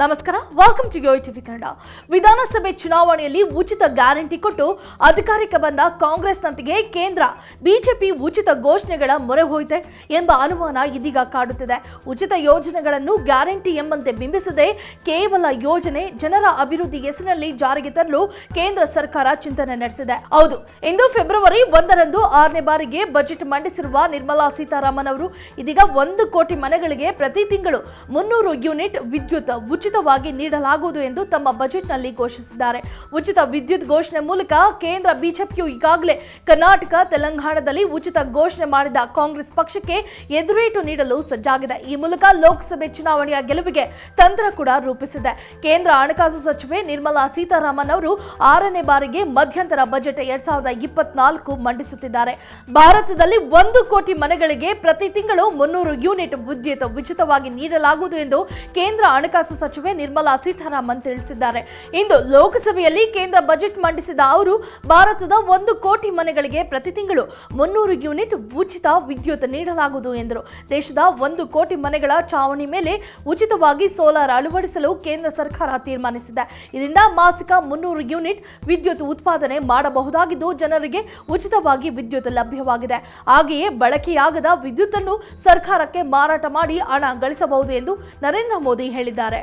ನಮಸ್ಕಾರ welcome to Yoyo TV Kannada ವಿಧಾನಸಭೆ ಚುನಾವಣೆಯಲ್ಲಿ ಉಚಿತ ಗ್ಯಾರಂಟಿ ಕೊಟ್ಟು ಅಧಿಕಾರಕ್ಕೆ ಬಂದ ಕಾಂಗ್ರೆಸ್ನಂತೆಯೇ ಕೇಂದ್ರ, ಬಿಜೆಪಿ ಉಚಿತ ಘೋಷಣೆಗಳ ಮೊರೆ ಹೋಯಿತೆ ಎಂಬ ಅನುಮಾನ ಇದೀಗ ಕಾಡುತ್ತಿದೆ. ಉಚಿತ ಯೋಜನೆಗಳನ್ನು ಗ್ಯಾರಂಟಿ ಎಂಬಂತೆ ಬಿಂಬಿಸದೆ ಕೇವಲ ಯೋಜನೆ ಜನರ ಅಭಿವೃದ್ಧಿ ಹೆಸರಿನಲ್ಲಿ ಜಾರಿಗೆ ತರಲು ಕೇಂದ್ರ ಸರ್ಕಾರ ಚಿಂತನೆ ನಡೆಸಿದೆ. ಹೌದು, ಇಂದು ಫೆಬ್ರವರಿ ಒಂದರಂದು ಆರನೇ ಬಾರಿಗೆ ಬಜೆಟ್ ಮಂಡಿಸಿರುವ ನಿರ್ಮಲಾ ಸೀತಾರಾಮನ್ ಅವರು ಇದೀಗ ಒಂದು ಕೋಟಿ ಮನೆಗಳಿಗೆ ಪ್ರತಿ ತಿಂಗಳು ಮುನ್ನೂರು ಯೂನಿಟ್ ವಿದ್ಯುತ್ ಉಚಿತವಾಗಿ ನೀಡಲಾಗುವುದು ಎಂದು ತಮ್ಮ ಬಜೆಟ್ನಲ್ಲಿ ಘೋಷಿಸಿದ್ದಾರೆ. ಉಚಿತ ವಿದ್ಯುತ್ ಘೋಷಣೆ ಮೂಲಕ ಕೇಂದ್ರ ಬಿಜೆಪಿಯು ಈಗಾಗಲೇ ಕರ್ನಾಟಕ, ತೆಲಂಗಾಣದಲ್ಲಿ ಉಚಿತ ಘೋಷಣೆ ಮಾಡಿದ ಕಾಂಗ್ರೆಸ್ ಪಕ್ಷಕ್ಕೆ ಎದುರೇಟು ನೀಡಲು ಸಜ್ಜಾಗಿದೆ. ಈ ಮೂಲಕ ಲೋಕಸಭೆ ಚುನಾವಣೆಯ ಗೆಲುವಿಗೆ ತಂತ್ರ ಕೂಡ ರೂಪಿಸಿದೆ. ಕೇಂದ್ರ ಹಣಕಾಸು ಸಚಿವೆ ನಿರ್ಮಲಾ ಸೀತಾರಾಮನ್ ಅವರು ಆರನೇ ಬಾರಿಗೆ ಮಧ್ಯಂತರ ಬಜೆಟ್ ಎರಡ್ ಸಾವಿರದ ಇಪ್ಪತ್ನಾಲ್ಕು ಮಂಡಿಸುತ್ತಿದ್ದಾರೆ. ಭಾರತದಲ್ಲಿ ಒಂದು ಕೋಟಿ ಮನೆಗಳಿಗೆ ಪ್ರತಿ ತಿಂಗಳು ಮುನ್ನೂರು ಯೂನಿಟ್ ವಿದ್ಯುತ್ ಉಚಿತವಾಗಿ ನೀಡಲಾಗುವುದು ಎಂದು ಕೇಂದ್ರ ಹಣಕಾಸು ಸಚಿವೆ ನಿರ್ಮಲಾ ಸೀತಾರಾಮನ್ ತಿಳಿಸಿದ್ದಾರೆ. ಇಂದು ಲೋಕಸಭೆಯಲ್ಲಿ ಕೇಂದ್ರ ಬಜೆಟ್ ಮಂಡಿಸಿದ ಅವರು, ಭಾರತದ ಒಂದು ಕೋಟಿ ಮನೆಗಳಿಗೆ ಪ್ರತಿ ತಿಂಗಳು ಮುನ್ನೂರು ಯೂನಿಟ್ ಉಚಿತ ವಿದ್ಯುತ್ ನೀಡಲಾಗುವುದು ಎಂದರು. ದೇಶದ ಒಂದು ಕೋಟಿ ಮನೆಗಳ ಚಾವಣಿ ಮೇಲೆ ಉಚಿತವಾಗಿ ಸೋಲಾರ್ ಅಳವಡಿಸಲು ಕೇಂದ್ರ ಸರ್ಕಾರ ತೀರ್ಮಾನಿಸಿದೆ. ಇದರಿಂದ ಮಾಸಿಕ ಮುನ್ನೂರು ಯೂನಿಟ್ ವಿದ್ಯುತ್ ಉತ್ಪಾದನೆ ಮಾಡಬಹುದಾಗಿದ್ದು, ಜನರಿಗೆ ಉಚಿತವಾಗಿ ವಿದ್ಯುತ್ ಲಭ್ಯವಾಗಿದೆ. ಹಾಗೆಯೇ ಬಳಕೆಯಾಗದ ವಿದ್ಯುತ್ ಅನ್ನು ಸರ್ಕಾರಕ್ಕೆ ಮಾರಾಟ ಮಾಡಿ ಹಣ ಗಳಿಸಬಹುದು ಎಂದು ನರೇಂದ್ರ ಮೋದಿ ಹೇಳಿದ್ದಾರೆ.